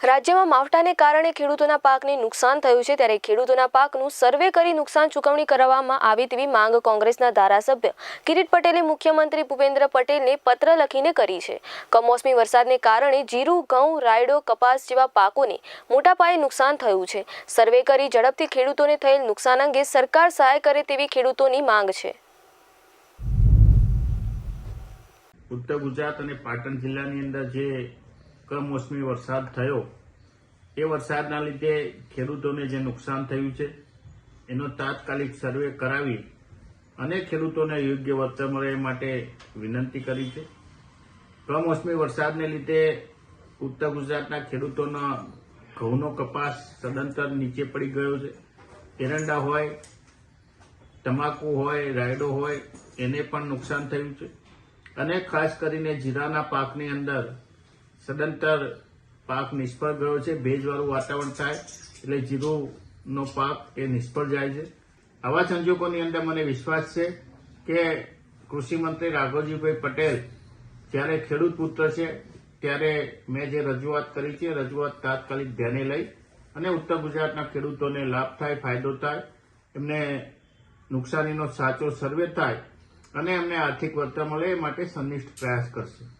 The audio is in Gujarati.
રાજ્યમાં માવઠાને કારણે ખેડૂતોના પાકને નુકસાન થયું છે ત્યારે ખેડૂતોના પાકનું સર્વે કરી નુકસાન ચૂકવણી કરવામાં આવી તેવી માંગ કોંગ્રેસના ધારાસભ્ય કિરીટ પટેલે મુખ્યમંત્રી ભૂપેન્દ્ર પટેલને પત્ર લખીને કરી છે. કમોસમી વરસાદને કારણે જીરું, ઘઉં, રાયડો, કપાસ જેવા પાકોને મોટા પાયે નુકસાન થયું છે. સર્વે કરી ઝડપથી ખેડૂતોને થયેલ નુકસાન અંગે સરકાર સહાય કરે તેવી ખેડૂતોની માંગ છે. ઉત્તર ગુજરાત અને પાટણ જિલ્લાની અંદર જે કમોસમી વરસાદ થયો એ વરસાદના લીધે ખેડૂતોને જે નુકસાન થયું છે, એનો તાત્કાલિક સર્વે કરાવી અને ખેડૂતોને યોગ્ય વળતર મળે એ માટે વિનંતી કરી છે. કમોસમી વરસાદને લીધે ઉત્તર ગુજરાતના ખેડૂતોના ઘઉંનો કપાસ સદંતર નીચે પડી ગયો છે. એરંડા હોય, તમાકુ હોય, રાયડો હોય, એને પણ નુકસાન થયું છે. અને ખાસ કરીને જીરાના પાકની અંદર સદંતર પાક નિષ્ફળ ગયો છે, ભેજવાળું વાતાવરણ થાય, એટલે જીરુનો પાક એ નિષ્ફળ જાય છે. આવા સંજોગોની અંદર મને વિશ્વાસ છે કે કૃષિમંત્રી રાઘવજીભાઈ પટેલ જ્યારે ખેડૂત પુત્ર છે, ત્યારે મેં જે રજૂઆત કરી છે, રજૂઆત તાત્કાલિક ધ્યાને લઈ અને ઉત્તર ગુજરાતના ખેડૂતોને લાભ થાય, ફાયદો થાય, એમને નુકસાનીનો સાચો સર્વે થાય અને એમને આર્થિક વળતર મળે એ માટે સંનિષ્ઠ પ્રયાસ કરશે.